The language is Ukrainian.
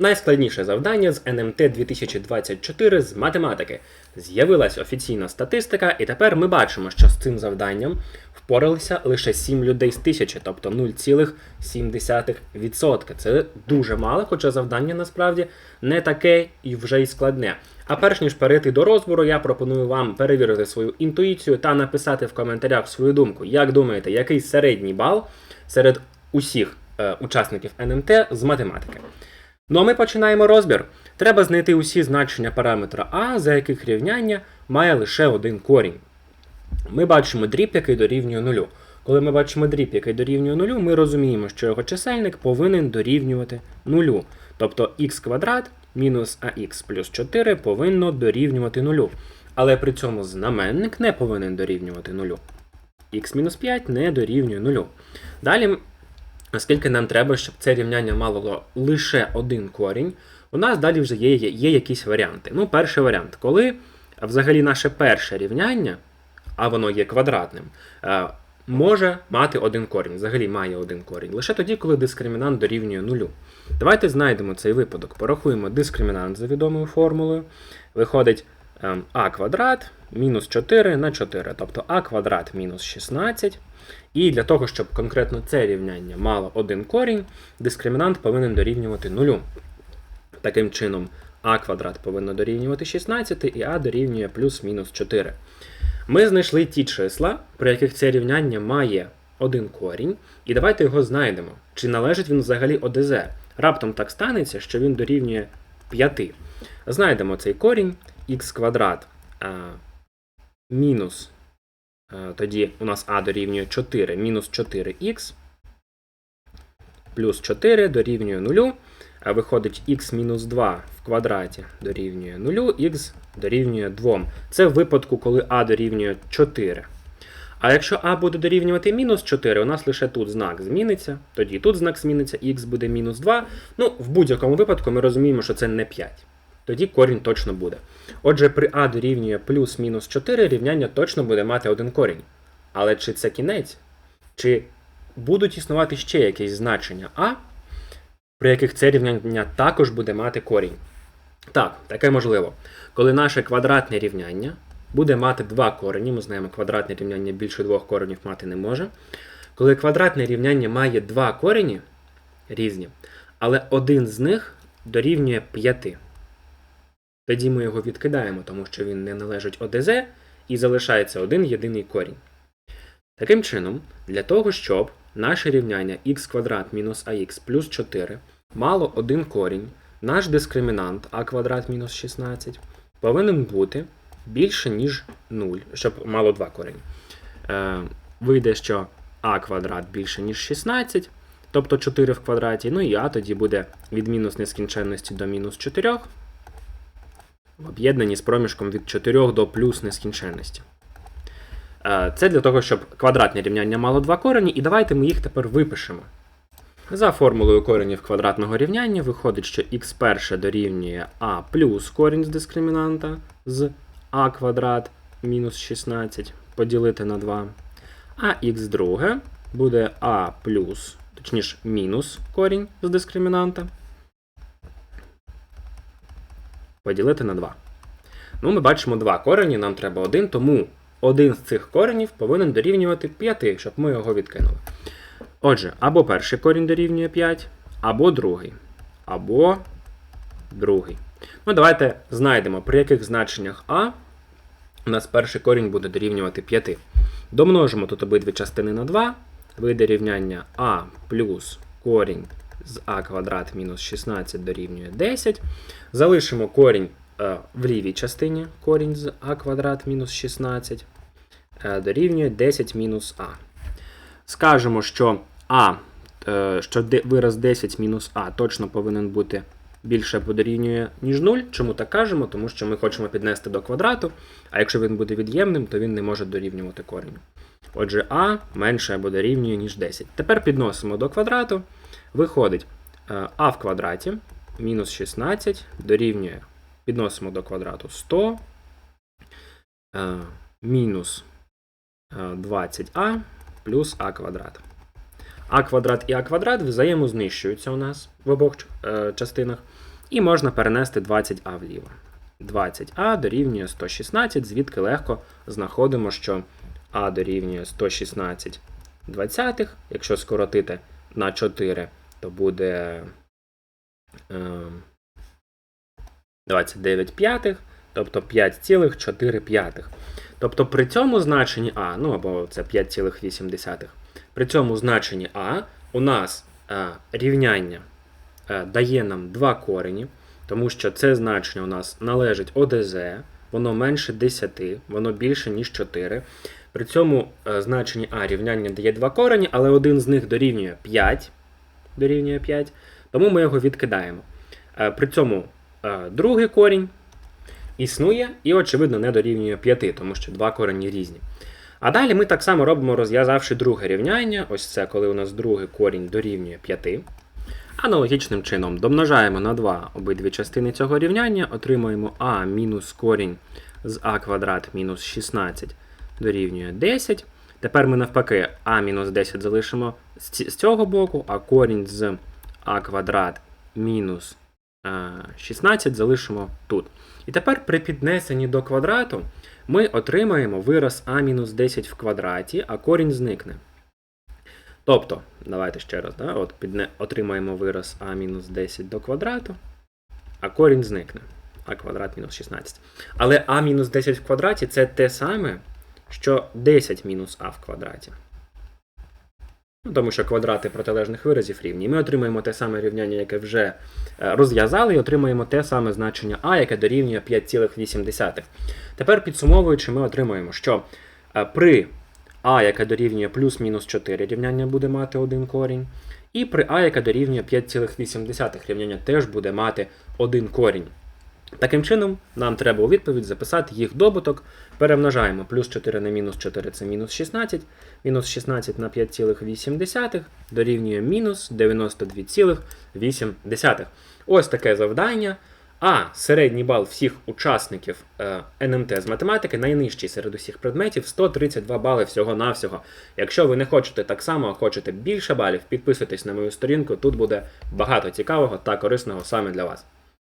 Найскладніше завдання з НМТ 2024 з математики. З'явилась офіційна статистика, і тепер ми бачимо, що з цим завданням впоралися лише 7 людей з тисячі, тобто 0,7%. Це дуже мало, хоча завдання насправді не таке і вже й складне. А перш ніж перейти до розбору, я пропоную вам перевірити свою інтуїцію та написати в коментарях свою думку. Як думаєте, який середній бал серед усіх е, учасників НМТ з математики? Ну а ми починаємо розбір. Треба знайти усі значення параметра А, за яких рівняння має лише один корінь. Ми бачимо дріб, який дорівнює нулю. Коли ми бачимо дріб, який дорівнює нулю, ми розуміємо, що його чисельник повинен дорівнювати нулю. Тобто х квадрат мінус ах плюс 4 повинно дорівнювати нулю. Але при цьому знаменник не повинен дорівнювати нулю. х мінус 5 не дорівнює нулю. Далі Оскільки нам треба, щоб це рівняння мало лише один корінь, у нас далі вже є, є, якісь варіанти. Ну, перший варіант, коли взагалі наше перше рівняння, а воно є квадратним, е, може мати один корінь, взагалі має один корінь, лише тоді, коли дискримінант дорівнює нулю. Давайте знайдемо цей випадок. Порахуємо дискримінант за відомою формулою. Виходить ем, а квадрат мінус 4 на 4, тобто а квадрат мінус 16. І для того, щоб конкретно це рівняння мало один корінь, дискримінант повинен дорівнювати нулю. Таким чином, а квадрат повинно дорівнювати 16 і а дорівнює плюс-мінус 4. Ми знайшли ті числа, при яких це рівняння має один корінь, і давайте його знайдемо. Чи належить він взагалі ОДЗ? Раптом так станеться, що він дорівнює 5. Знайдемо цей корінь х квадрат а, мінус Тоді у нас а дорівнює 4 мінус 4х плюс 4 дорівнює 0. А виходить х мінус 2 в квадраті дорівнює 0, х дорівнює 2. Це в випадку, коли а дорівнює 4. А якщо а буде дорівнювати мінус 4, у нас лише тут знак зміниться, тоді тут знак зміниться, х буде мінус 2. Ну, в будь-якому випадку ми розуміємо, що це не 5. Тоді корінь точно буде. Отже, при а дорівнює плюс-мінус 4 рівняння точно буде мати один корінь. Але чи це кінець? Чи будуть існувати ще якісь значення а, при яких це рівняння також буде мати корінь? Так, таке можливо. Коли наше квадратне рівняння буде мати два корені, ми знаємо, квадратне рівняння більше двох коренів мати не може. Коли квадратне рівняння має два корені різні, але один з них дорівнює 5. Тоді ми його відкидаємо, тому що він не належить ОДЗ і залишається один єдиний корінь. Таким чином, для того, щоб наше рівняння х квадрат мінус ах плюс 4 мало один корінь, наш дискримінант а квадрат мінус 16 повинен бути більше, ніж 0, щоб мало два корені. Е, Вийде, що а квадрат більше, ніж 16, тобто 4 в квадраті, ну і а тоді буде від мінус нескінченності до мінус 4 в об'єднанні з проміжком від 4 до плюс нескінченності. Е, Це для того, щоб квадратне рівняння мало два корені, і давайте ми їх тепер випишемо. За формулою коренів квадратного рівняння виходить, що х перше дорівнює а плюс корінь з дискримінанта з а квадрат мінус 16 поділити на 2. А х друге буде а плюс, точніше, мінус корінь з дискримінанта поділити на 2. Ну, ми бачимо два корені, нам треба один, тому один з цих коренів повинен дорівнювати 5, щоб ми його відкинули. Отже, або перший корінь дорівнює 5, або другий. Або другий. Ну, давайте знайдемо, при яких значеннях А у нас перший корінь буде дорівнювати 5. Домножимо тут обидві частини на 2. Вийде рівняння А плюс корінь з а квадрат мінус 16 дорівнює 10. Залишимо корінь е, в лівій частині, корінь з а квадрат мінус 16 е, дорівнює 10 мінус а. Скажемо, що а, е, що вираз 10 мінус а точно повинен бути більше або дорівнює, ніж 0. Чому так кажемо? Тому що ми хочемо піднести до квадрату, а якщо він буде від'ємним, то він не може дорівнювати корінь. Отже, а менше або дорівнює, ніж 10. Тепер підносимо до квадрату. Виходить е, а в квадраті мінус 16 дорівнює, підносимо до квадрату 100 е, мінус 20а плюс а квадрат. а квадрат і а квадрат взаємознищуються у нас в обох е, частинах. І можна перенести 20а вліво. 20а дорівнює 116, звідки легко знаходимо, що а дорівнює 116 двадцятих. Якщо скоротити на 4, то буде е, 29 п'ятих, тобто 5,4 п'ятих. Тобто при цьому значенні А, ну або це 5,8. При цьому значенні А у нас е, рівняння е, дає нам два корені, тому що це значення у нас належить ОДЗ, воно менше 10, воно більше, ніж 4. При цьому е, значенні А рівняння дає два корені, але один з них дорівнює 5, дорівнює 5, тому ми його відкидаємо. Е, При цьому е, другий корінь існує і, очевидно, не дорівнює 5, тому що два корені різні. А далі ми так само робимо, розв'язавши друге рівняння. Ось це, коли у нас другий корінь дорівнює 5. Аналогічним чином домножаємо на 2 обидві частини цього рівняння, отримуємо а мінус корінь з а квадрат мінус 16 дорівнює 10. Тепер ми навпаки а мінус 10 залишимо з цього боку, а корінь з а квадрат мінус е, 16 залишимо тут. І тепер при піднесенні до квадрату ми отримаємо вираз а мінус 10 в квадраті, а корінь зникне. Тобто, давайте ще раз, да? От підне, отримаємо вираз а мінус 10 до квадрату, а корінь зникне. а квадрат мінус 16. Але а мінус 10 в квадраті це те саме, що 10 мінус а в квадраті. Ну, тому що квадрати протилежних виразів рівні. Ми отримаємо те саме рівняння, яке вже е, розв'язали, і отримаємо те саме значення а, яке дорівнює 5,8. Тепер підсумовуючи, ми отримаємо, що е, при а, яке дорівнює плюс-мінус 4 рівняння буде мати один корінь. І при а, яке дорівнює 5,8 рівняння теж буде мати один корінь. Таким чином, нам треба у відповідь записати їх добуток. Перемножаємо плюс 4 на мінус 4 це мінус 16. Мінус 16 на 5,8 дорівнює мінус 92,8. Ось таке завдання. А середній бал всіх учасників е, НМТ з математики найнижчий серед усіх предметів 132 бали всього-навсього. Якщо ви не хочете так само, а хочете більше балів, підписуйтесь на мою сторінку. Тут буде багато цікавого та корисного саме для вас.